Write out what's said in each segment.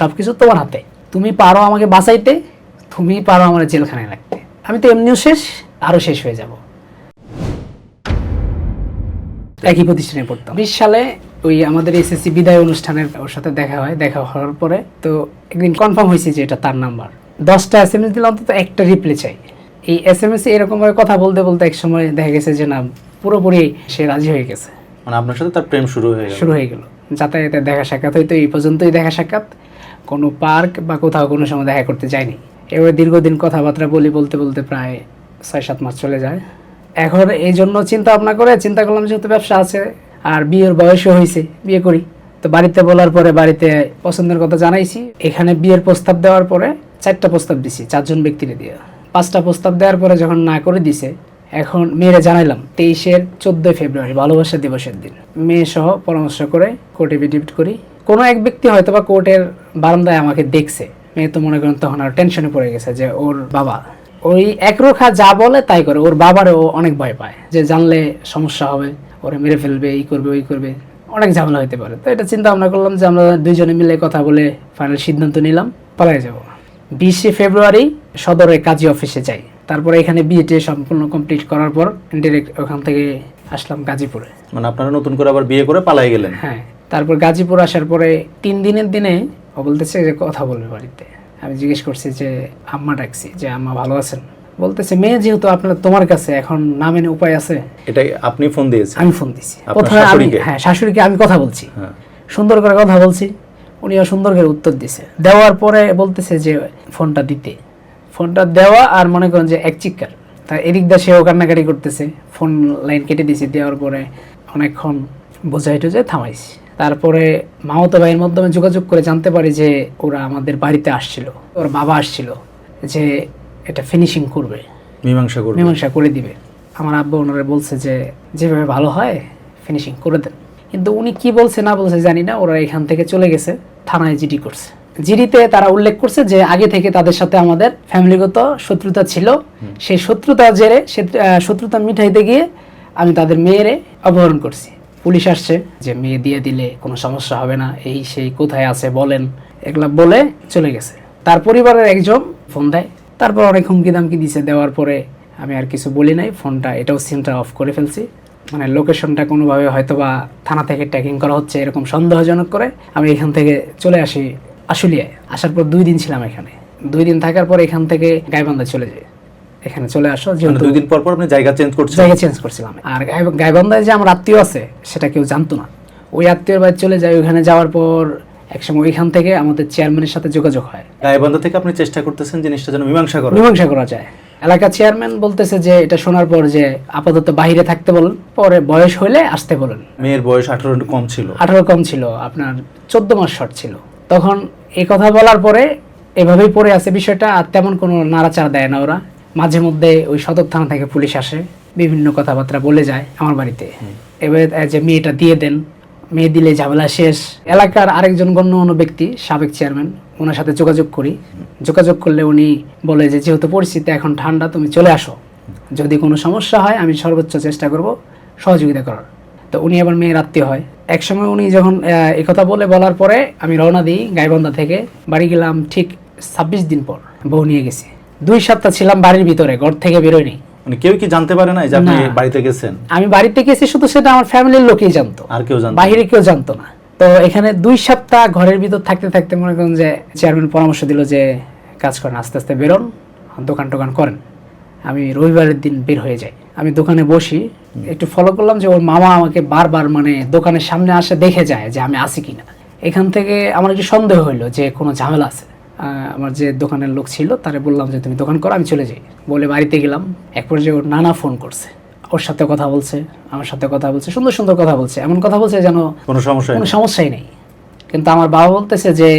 সব কিছু তোমার হাতে। তুমি পারো আমাকে বাঁচাইতে তুমি পারো আমার জেলখানায় রাখতে আমি তো এমনিও শেষ আরও শেষ হয়ে যাব। একই প্রতিষ্ঠানে পড়তাম। বিশ সালে ওই আমাদের এসএসসি বিদায় অনুষ্ঠানের ওর সাথে দেখা হয় দেখা হওয়ার পরে তো একদিন কনফার্ম হয়েছে যে এটা তার নাম্বার দশটা এস এম এস দিলে অন্তত একটা রিপ্লে চাই। এই এস এম এস এরকমভাবে কথা বলতে বলতে এক সময় দেখা গেছে যে না পুরোপুরি সে রাজি হয়ে গেছে। মানে আপনার সাথে তার প্রেম শুরু হয়ে শুরু হয়ে গেল। যাতায়াতে দেখা সাক্ষাৎ হয়তো এই পর্যন্তই দেখা সাক্ষাৎ। কোনো পার্ক বা কোথাও কোনো সময় দেখা করতে যায়নি। এবারে দীর্ঘদিন কথাবার্তা বলি বলতে বলতে প্রায় ছয় সাত মাস চলে যায়। এখন এই জন্য চিন্তা ভাবনা করে চিন্তা করলাম যেহেতু ব্যবসা আছে আর বিয়ের বয়সও হয়েছে, বিয়ে করি। তো বাড়িতে বলার পরে বাড়িতে পছন্দের কথা জানাইছি। এখানে বিয়ের প্রস্তাব দেওয়ার পরে চারটা প্রস্তাব দিছি চারজন ব্যক্তিরে দিয়ে। পাঁচটা প্রস্তাব দেওয়ার পরে যখন না করে দিছে, এখন মেয়েরা জানাইলাম, তেইশের চোদ্দই ফেব্রুয়ারি, ভালোবাসা দিবসের দিন। মেয়ে সহ পরামর্শ করে কোর্টে এফিডেভিট করি। কোনো এক ব্যক্তি হয়তো বা কোর্টের বারান্দায় আমাকে দেখছে। মেয়ে তো মনে করেন তখন আর টেনশনে পড়ে গেছে যে ওর বাবা। ওই একরোখা যা বলে তাই করে ওর বাবারও অনেক ভয় পায় যে জানলে সমস্যা হবে ওরে মেরে ফেলবে এই করবে ওই করবে অনেক ঝামেলা হতে পারে। তো এটা চিন্তা ভাবনা করলাম যে আমরা দুইজনে মিলে কথা বলে ফাইনাল সিদ্ধান্ত নিলাম পালাই যাব। বিশে ফেব্রুয়ারি সদরে কাজী অফিসে যাই। তারপরে এখানে বিয়েটে সম্পূর্ণ কমপ্লিট করার পর ডিরেক্ট ওখান থেকে আসলাম গাজীপুরে। মানে আপনারা নতুন করে আবার বিয়ে করে পালাই গেলেন? হ্যাঁ। তারপর গাজীপুর আসার পরে তিন দিনের দিনে ও বলতেছে যে কথা বলবে বাড়িতে। আমি জিজ্ঞেস করছি যে আম্মা ডাকছি। যে আম্মা ভালো আছেন? বলতেছে মেয়ে যেহেতু আপনার তোমার কাছে এখন না মেনে উপায় আছে? এটাই আপনি ফোন দিয়েছেন? আমি ফোন দিছি প্রথমে আমি হ্যাঁ শাশুড়িকে আমি কথা বলছি। হ্যাঁ। সুন্দর করে কথা বলছি। উনিও সুন্দর করে উত্তর দিছে দেওয়ার পরে বলতেছে যে ফোনটা দিতে। ফোনটা দেওয়া আর মনে করেন যে এক চিৎকার। তা এদিক দা সেও কান্নাকাটি করতেছে। ফোন লাইন কেটে দিছি দেওয়ার পরে অনেকক্ষণ বোঝাই টোঝাই থামাইছি। তারপরে মামতো ভাইয়ের মাধ্যমে যোগাযোগ করে জানতে পারি যে ওরা আমাদের বাড়িতে আসছিল ওর বাবা আসছিল যে এটা ফিনিশিং করবে মীমাংসা করবেন মীমাংসা করে দিবে। আমার আব্বা ওনারা বলছে যে যেভাবে ভালো হয় ফিনিশিং করে দেন। কিন্তু উনি কি বলছে না বলছে জানি না ওরা এখান থেকে চলে গেছে থানায় জিডি করছে। জিডিতে তারা উল্লেখ করছে যে আগে থেকে তাদের সাথে আমাদের ফ্যামিলিগত শত্রুতা ছিল। সেই শত্রুতা জেরে শত্রুতা মিঠাইতে গিয়ে আমি তাদের মেয়েরে অপহরণ করছি। পুলিশ আসছে যে, মেয়ে দিয়ে দিলে কোনো সমস্যা হবে না, এই সেই কোথায় আছে বলেন। এগুলা বলে চলে গেছে। তার পরিবারের একজন ফোন দেয়। তারপর অনেক হুমকি দামকি দিছে। দেওয়ার পরে আমি আর কিছু বলি নাই। ফোনটা, এটাও সিমটা অফ করে ফেলছি। মানে লোকেশনটা কোনোভাবে হয়তো বা থানা থেকে ট্র্যাকিং করা হচ্ছে এরকম সন্দেহজনক করে আমি এখান থেকে চলে আসি আশুলিয়ায়। আসার পর দুই দিন ছিলাম এখানে। দুই দিন থাকার পর এখান থেকে গাইবান্ধা চলে যাই। এখানে চলে আসো মানে যেহেতু দুই দিন পর পর আপনি জায়গা চেঞ্জ করছেন? জায়গা চেঞ্জ করছিলাম আর গাই- গাইবান্ধায় যে আমার আত্মীয় আছে সেটা কেউ জানতো না। ওই আত্মীয়র বাড়ি চলে যায় ওইখানে যাওয়ার পর একসময় ওইখান থেকে আমাদের চেয়ারম্যানের সাথে যোগাযোগ হয়। গায়েবান্ধা থেকে আপনি চেষ্টা করতেছেন জিনিসটা যেন মীমাংসা করা। মীমাংসা করা যায়। এলাকা চেয়ারম্যান বলতেছে যে এটা শোনার পর যে আপাতত বাহিরে থাকতে বলেন পরে বয়স হলে আসতে বলেন। মেয়ের বয়স আঠারো কম ছিল। আঠারো কম ছিল আপনার চোদ্দ মাস শর্ট ছিল। তখন এই কথা বলার পরে এভাবেই পড়ে আছে বিষয়টা আর তেমন কোনো নাড়াচাড়া দেয় না ওরা। মাঝে মধ্যে ওই সদর থানা থেকে পুলিশ আসে বিভিন্ন কথাবার্তা বলে যায় আমার বাড়িতে। এবারে যে মেয়েটা দিয়ে দেন মেয়ে দিলে ঝামেলা শেষ। এলাকার আরেকজন গণ্যমান্য ব্যক্তি সাবেক চেয়ারম্যান ওনার সাথে যোগাযোগ করি। যোগাযোগ করলে উনি বলে যে যেহেতু পরিস্থিতি এখন ঠান্ডা তুমি চলে আসো। যদি কোনো সমস্যা হয় আমি সর্বোচ্চ চেষ্টা করব সহযোগিতা করার। তো উনি আবার মেয়ের আত্মীয় হয়। একসময় উনি যখন আহ, কথা বলে বলার পরে আমি রওনা দিই গাইবান্ধা থেকে। বাড়ি গেলাম ঠিক ছাব্বিশ দিন পর বউ নিয়ে গেছি। দুই সপ্তাহ ছিলাম বাড়ির ভিতরে ঘর থেকে বেরোয়নি। মানে কেউ কি জানতে পারে না যে আপনি না। বাড়িতে গেছেন? আমি বাড়িতে গেছি শুধু সেটা আমার ফ্যামিলির লোকেই জানতো। আর কেউ জানতো না? বাইরে কেউ জানতো না। তো এখানে দুই সপ্তাহ ঘরের ভিতর থাকতে থাকতে মনে করেন যে চেয়ারম্যান পরামর্শ দিল যে কাজ করেন আস্তে আস্তে বেরোন দোকান টোকান করেন। আমি রবিবারের দিন বের হয়ে যাই। আমি দোকানে বসি একটু ফলো করলাম যে ওর মামা আমাকে বারবার মানে দোকানের সামনে আসে দেখে যায় যে আমি আসি কিনা। এখান থেকে আমার একটু সন্দেহ হইল যে কোনো ঝামেলা আছে। আমার যে দোকানের লোক ছিল তারে বললাম যে তুমি দোকান করো আমি চলে যাই। বলে বাড়িতে গেলাম। এক পর্যায়ে ওর নানা ফোন করছে। ওর সাথে কথা বলছে আমার সাথে কথা বলছে সুন্দর সুন্দর কথা বলছে। এমন কথা বলছে যেন কোনো সমস্যা কোনো সমস্যাই নেই। কিন্তু আমার বাবা বলতেছে যে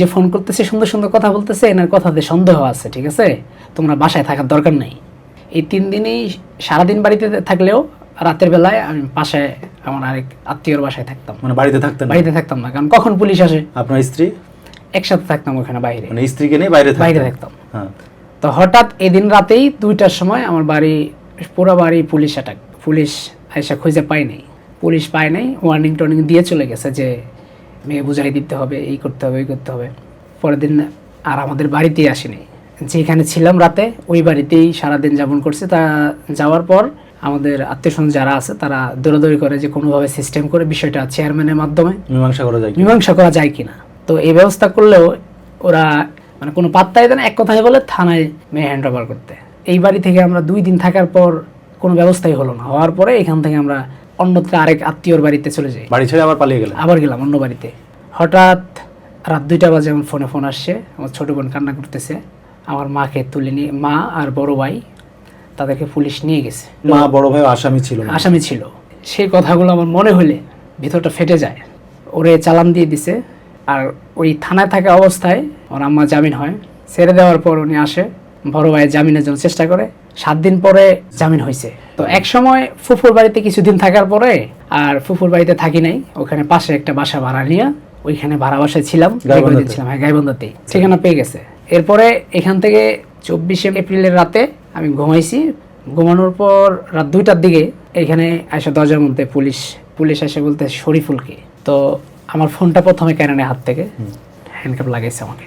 যে ফোন করতেছে সুন্দর সুন্দর কথা বলতেছে এনার কথাতে সন্দেহ আছে ঠিক আছে? তোমরা বাসায় থাকার দরকার নেই। এই তিন দিনই সারাদিন বাড়িতে থাকলেও রাতের বেলায় আমি পাশে আমার আরেক আত্মীয়র বাসায় থাকতাম। মানে বাড়িতে থাকতাম বাড়িতে থাকতাম না কারণ কখন পুলিশ আসে? আপনার স্ত্রী? একসাথে থাকতাম ওখানে বাইরে। মানে স্ত্রীকে নিয়ে বাইরে বাইরে থাকতাম। হ্যাঁ। তো হঠাৎ এদিন রাতেই দুইটার সময় আমার বাড়ি পুরো বাড়ি পুলিশ অ্যাটাক পুলিশ এসে খুঁজে পায় নাই। পুলিশ পায় নাই ওয়ার্নিং টর্নিং দিয়ে চলে গেছে যে মেয়ে বুঝাই দিতে হবে এই করতে হবে এই করতে হবে। পরের দিন আর আমাদের বাড়িতেই আসেনি। যেখানে ছিলাম রাতে ওই বাড়িতেই সারাদিন যাপন করছে। তা যাওয়ার পর আমাদের আত্মীয় স্বজন যারা আছে তারা দৌড়াদৌড়ি করে যে কোনোভাবে সিস্টেম করে বিষয়টা চেয়ারম্যানের মাধ্যমে মীমাংসা করা যায় মীমাংসা করা যায় কিনা। তো এই ব্যবস্থা করলেও ওরা মানে কোনো পাত্তাই দেয় না। এক কথায় বলে থানায় মেয়ে হ্যান্ড ওভার করতে। এই বাড়ি থেকে আমরা দুই দিন থাকার পর কোনো ব্যবস্থাই হলো না। হওয়ার পরে এখান থেকে আমরা অন্যত্র আরেক আত্মীয়র বাড়িতে চলে যাই। বাড়ি ছেড়ে আবার পালিয়ে গেলেন আবার গেলাম অন্য বাড়িতে। হঠাৎ রাত দুইটা বাজে আমার ফোনে ফোন আসছে। আমার ছোটো বোন কান্না করতেছে। আমার মাকে তুলে নিয়ে মা আর বড় ভাই তাদেরকে পুলিশ নিয়ে গেছে। মা বড় ভাই আসামি ছিল আসামি ছিল। সেই কথাগুলো আমার মনে হলে ভিতরটা ফেটে যায়। ওরে চালান দিয়ে দিছে। আর ওই থানায় থাকা অবস্থায় ওর আম্মা জামিন হয়। ছেড়ে দেওয়ার পর উনি আসে বড় ভাই জামিনের জন্য চেষ্টা করে। সাত দিন পরে জামিন হয়েছে। তো এক সময় ফুফুর বাড়িতে কিছুদিন থাকার পরে আর ফুফুর বাড়িতে থাকি নাই। ওখানে পাশে একটা বাসা ভাড়া নিয়ে ওইখানে ভাড়া বাসায় ছিলাম? ছিলাম হ্যাঁ গাইবন্ধাতেই। ঠিকানা পেয়ে গেছে। এরপরে এখান থেকে চব্বিশে এপ্রিলের রাতে আমি ঘুমাইছি। ঘুমানোর পর রাত দুইটার দিকে এখানে এসে দরজার মধ্যে পুলিশ পুলিশ এসে বলতে শরীফুলকে। তো আমার ফোনটা প্রথমে কেন নেয় হাত থেকে? হ্যান্ডকাপ লাগাইছে আমাকে।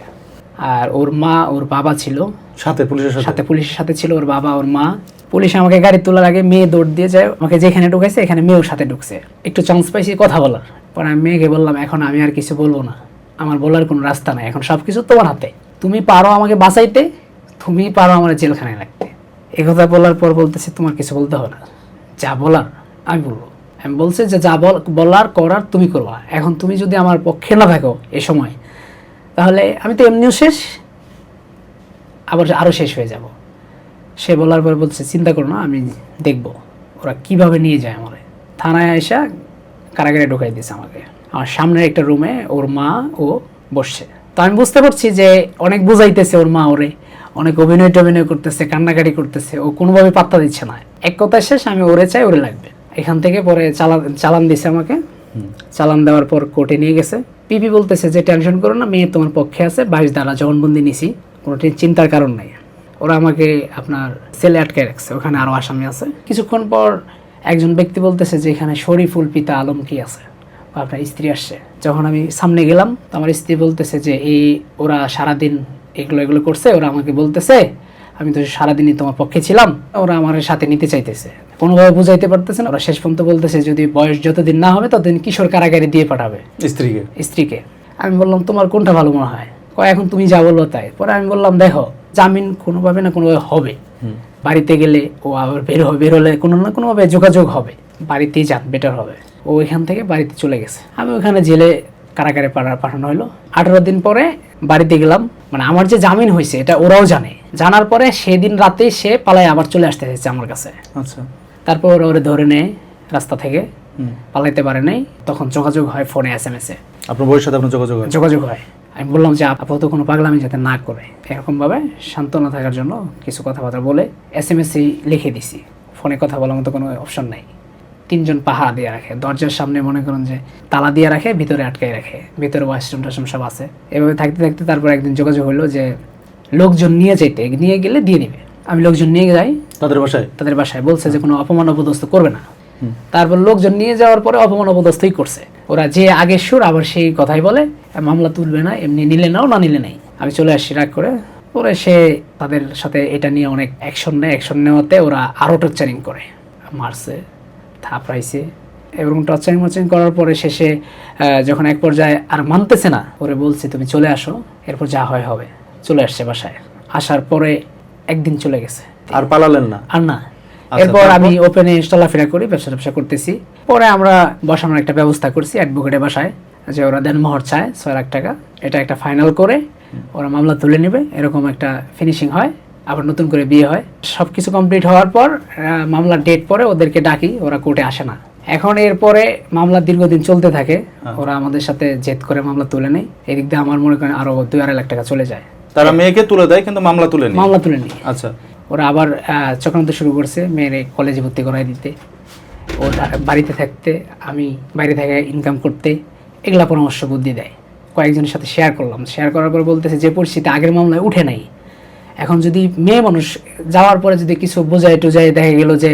আর ওর মা ওর বাবা ছিল। সাথে পুলিশের সাথে? পুলিশের সাথে ছিল ওর বাবা ওর মা। পুলিশ আমাকে গাড়ি তোলার আগে মেয়ে দৌড় দিয়ে যায় আমাকে যেখানে ঢুকাইছে এখানে মেয়েও সাথে ঢুকছে। একটু চান্স পাইছি কথা বলার। পরে আমি মেয়েকে বললাম এখন আমি আর কিছু বলব না। আমার বলার কোনো রাস্তা নাই। এখন সব কিছু তোমার হাতে। তুমি পারো আমাকে বাঁচাইতে তুমি পারো আমার জেলখানায় রাখতে এ কথা বলার পর বলতেছে তোমার কিছু বলতে হবে না। যা বলার আমি বলব। আমি বলছি যে যা বল, বলার করার তুমি করবা। এখন তুমি যদি আমার পক্ষে না থাকো এ সময়, তাহলে আমি তো এমনিও শেষ, আবার আরও শেষ হয়ে যাব। সে বলার পর বলছে, চিন্তা করো না, আমি দেখব ওরা কীভাবে নিয়ে যায় আমারে। থানায় আইসা কারাগারে ঢুকাই দিয়েছে আমাকে। আমার সামনের একটা রুমে ওর মা ও বসছে। তো আমি বুঝতে পারছি যে অনেক বুঝাইতেছে ওর মা ওরে, অনেক অভিনয় টভিনয় করতেছে, কান্নাকাটি করতেছে, ও কোনোভাবে পাত্তা দিচ্ছে না। এক কথায় শেষ, আমি ওরে চাই, ওরে লাগবে। এখান থেকে পরে চালান চালান দিছে আমাকে। চালান দেওয়ার পর কোর্টে নিয়ে গেছে। পিপি বলতেছে যে টেনশন করো না মেয়ে তোমার পক্ষে আছে বাইশ দ্বারা জবানবন্দি নিছি। কোনো চিন্তার কারণ নাই। ওরা আমাকে আপনার সেলে আটকে রাখছে। ওখানে আরও আসামি আছে। কিছুক্ষণ পর একজন ব্যক্তি বলতেছে যে এখানে শরীফুল পিতা আলম কি আছে? বা আপনার স্ত্রী আসছে। যখন আমি সামনে গেলাম তো আমার স্ত্রী বলতেছে যে এই ওরা সারাদিন এগুলো এগুলো করছে। ওরা আমাকে বলতেছে আমি তো সারাদিনই তোমার পক্ষে ছিলাম। ওরা আমার সাথে নিতে চাইতেছে। কোনোভাবে বুঝাইতে পারতেছে না ওরা শেষ পর্যন্ত বলতেছে যদি বয়স যতদিন না হবে ততদিন কিশোর কারাগারে দিয়ে পাঠাবে। স্ত্রীকে? স্ত্রীকে। আমি বললাম তোমার কোনটা ভালো মনে হয়? কয় এখন তুমি যা বলল তাই। পরে আমি বললাম দেখো জামিন কোনোভাবে না কোনোভাবে হবে। বাড়িতে গেলে ও আবার বের হবে বের হলে কোনো না কোনোভাবে যোগাযোগ হবে। বাড়িতেই যান বেটার হবে। ও এখান থেকে বাড়িতে চলে গেছে। আমি ওখানে জেলে কারাগারে পাঠা- পাঠানো হলো আঠারো দিন পরে বাড়িতে গেলাম। মানে আমার যে জামিন হয়েছে এটা ওরাও জানে। জানার পরে সেদিন রাতেই সে পালায় আবার চলে আসতে চাইছে আমার কাছে। আচ্ছা। তারপর ওরা ধরে নেয় রাস্তা থেকে। পালাইতে পারে নাই। তখন যোগাযোগ হয় ফোনে এস এম এসে আপনার বউয়ের সাথে আপনার যোগাযোগ হয়? যোগাযোগ হয়। আমি বললাম যে আপাতত কোনো পাগলামি যাতে না করে। এরকমভাবে সান্ত্বনা থাকার জন্য কিছু কথাবার্তা বলে এস এম এস লিখে দিছি। ফোনে কথা বলার মতো কোনো অপশন নাই। তিনজন পাহারা দিয়ে রাখে। দরজার সামনে মনে করেন যে তালা দিয়ে রাখে ভিতরে আটকায় রাখে। ভিতরে ওয়াশরুম টাশরুম সব আছে। এভাবে থাকতে থাকতে তারপর একদিন যোগাযোগ হলো যে লোকজন নিয়ে যেতে নিয়ে গেলে দিয়ে দিবে। আমি লোকজন নিয়ে যাই তাদের বাসায়? তাদের বাসায়। বলছে যে কোনো অপমান অপদস্থ করবে না। তারপর লোকজন নিয়ে যাওয়ার পরে অপমান অপদস্থই করছে। ওরা যে আগে সুর আবার সেই কথাই বলে মামলা তুলবে না এমনি নিলে নাও না নিলে নাই। আমি চলে আসছি রাগ করে। পরে সে তাদের সাথে এটা নিয়ে অনেক অ্যাকশন নেয়। অ্যাকশন নেওয়াতে ওরা আরও টর্চারিং করে। মারছে থাপড়াইছে। এবং টর্চারিং মার্চারিং করার পরে শেষে যখন এক পর্যায়ে আর মানতেছে না ওরে বলছে তুমি চলে আসো এরপর যা হয় হবে। চলে আসছে বাসায়। আসার পরে একদিন চলে গেছে। আর পালালেন না। আর না। আচ্ছা, এরপর? আমি ওপেনে চলাফেরা করি ব্যবসা ট্যাবসা করতেছি। পরে আমরা বসানোর একটা ব্যবস্থা করছি অ্যাডভোকেটের বাসায় যে ওরা দেন মোহর চায় ছয় লাখ টাকা। এটা একটা ফাইনাল করে ওরা মামলা তুলে নেবে এরকম একটা ফিনিশিং হয় আবার নতুন করে বিয়ে হয়। সব কিছু কমপ্লিট হওয়ার পর মামলার ডেট পরে ওদেরকে ডাকি ওরা কোর্টে আসে না। এখন এরপরে মামলা দীর্ঘদিন চলতে থাকে ওরা আমাদের সাথে জেদ করে মামলা তুলে নেয়। এদিক দিয়ে আমার মনে করেন আরও দুই আড়াই লাখ টাকা চলে যায়। তারা মেয়েকে তুলে দেয় কিন্তু মামলা তুলে মামলা তুলে নিই আচ্ছা। ওরা আবার চক্রান্ত শুরু করছে মেয়েরে কলেজে ভর্তি করাই দিতে। ও বাড়িতে থাকতে আমি বাইরে থেকে ইনকাম করতে এগুলা পরামর্শ বুদ্ধি দেয়। কয়েকজনের সাথে শেয়ার করলাম। শেয়ার করার পর বলতেছে যে পরিস্থিতি আগের মামলায় উঠে নাই। এখন যদি মেয়ে মানুষ যাওয়ার পরে যদি কিছু বোঝায় টোঝায় দেখা গেল যে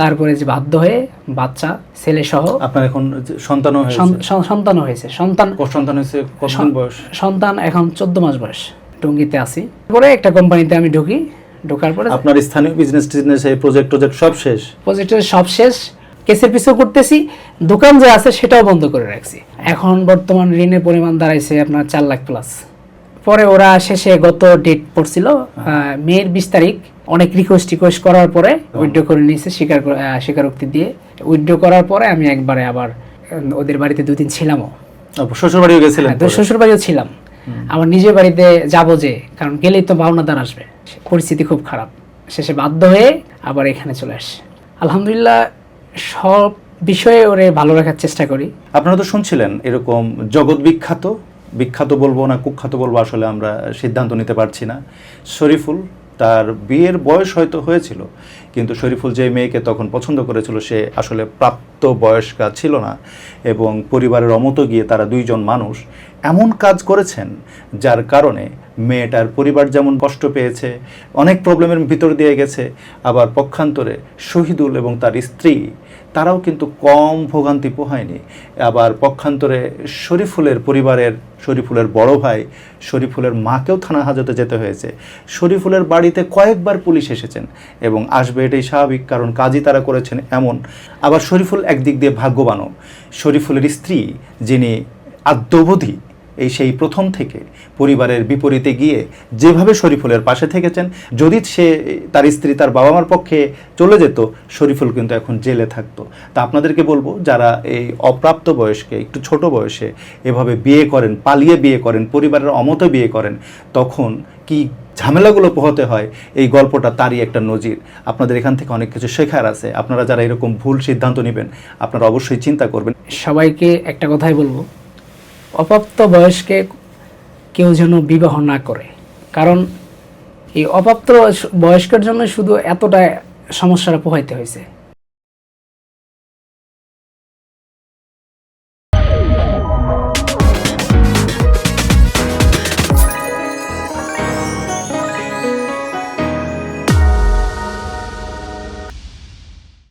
তারপরে যে বাধ্য হয়ে বাচ্চা ছেলে সহ আপনার এখন হয়েছে? সন্তান হয়েছে। সন্তান সন্তান হয়েছে বয়স? সন্তান এখন চোদ্দ মাস বয়স। টঙ্গিতে আছি। পরে একটা কোম্পানিতে আমি ঢুকি। ঢোকার পরে আপনার স্থানীয় বিজনেস টিজনেস এই প্রজেক্ট টজেক্ট সব শেষ? প্রজেক্টের সব শেষ। কেসের পিছু করতেছি। দোকান যে আছে সেটাও বন্ধ করে রাখছি। এখন বর্তমান ঋণের পরিমাণ দাঁড়াইছে আপনার চার লাখ প্লাস পরে ওরা শেষে গত ডেট পড়ছিল মেয়ের বিশ তারিখ। অনেক রিকোয়েস্ট টিকোয়েস্ট করার পরে উইথড্র করে নিয়েছে স্বীকার স্বীকারোক্তি দিয়ে। উইথড্র করার পরে আমি একবারে আবার ওদের বাড়িতে দুদিন ছিলামও। শ্বশুর বাড়িও গেছিলেন হ্যাঁ, তো? শ্বশুর বাড়িও ছিলাম। আমার নিজের বাড়িতে যাব যে, কারণ গেলেই তো ভাবনাদার আসবে। পরিস্থিতি খুব খারাপ। শেষে বাধ্য হয়ে আবার এখানে চলে আসে। আলহামদুলিল্লাহ, সব বিষয়ে ওরে ভালো রাখার চেষ্টা করি। আপনারা তো শুনছিলেন এরকম জগৎ বিখ্যাত। বিখ্যাত বলব না, কুখ্যাত বলব আসলে আমরা সিদ্ধান্ত নিতে পারছি না। শরীফুল তার বিয়ের বয়স হয়তো হয়েছিল, কিন্তু শরীফুল যে মেয়েকে তখন পছন্দ করেছিল, সে আসলে প্রাপ্ত বয়স্কা ছিল না এবং পরিবারের অমত গিয়ে তারা দুইজন মানুষ এমন কাজ করেছেন যার কারণে মেয়েটার পরিবার যেমন কষ্ট পেয়েছে, অনেক প্রবলেমের ভিতর দিয়ে গেছে, আবার পক্ষান্তরে শহীদুল এবং তার স্ত্রী, তারাও কিন্তু কম ভোগান্তি পোহায়নি। আবার পক্ষান্তরে শরীফুলের পরিবারের, শরীফুলের বড় ভাই, শরীফুলের মাকেও থানা হাজতে যেতে হয়েছে। শরীফুলের বাড়িতে কয়েকবার পুলিশ এসেছেন এবং আসবে এটাই স্বাভাবিক, কারণ কাজই তারা করেছেন এমন। আবার শরীফুল একদিক দিয়ে ভাগ্যবানও। শরীফুলের স্ত্রী, যিনি আদ্যবধি এই সেই প্রথম থেকে পরিবারের বিপরীতে গিয়ে যেভাবে শরীফুলের পাশে থেকেছেন, যদি সে তার স্ত্রী তার বাবা মার পক্ষে চলে যেত, শরীফুল কিন্তু এখন জেলে থাকতো। তা আপনাদেরকে বলব, যারা এই অপ্রাপ্ত বয়সকে, একটু ছোট বয়সে এভাবে বিয়ে করেন, পালিয়ে বিয়ে করেন, পরিবারের অমতে বিয়ে করেন, তখন কি ঝামেলাগুলো পোহাতে হয়? এই গল্পটা তারই একটা নজির। আপনাদের এখান থেকে অনেক কিছু শেখার আছে। আপনারা যারা এরকম ভুল সিদ্ধান্ত নেবেন, আপনারা অবশ্যই চিন্তা করবেন। সবাইকে একটা কথাই বলব অপ্রাপ্ত বয়সকে কেউ যেন বিবাহ না করে। কারণ এই অপ্রাপ্ত বয়স্কের জন্য শুধু এতটা সমস্যার পোহাইতে হয়েছে।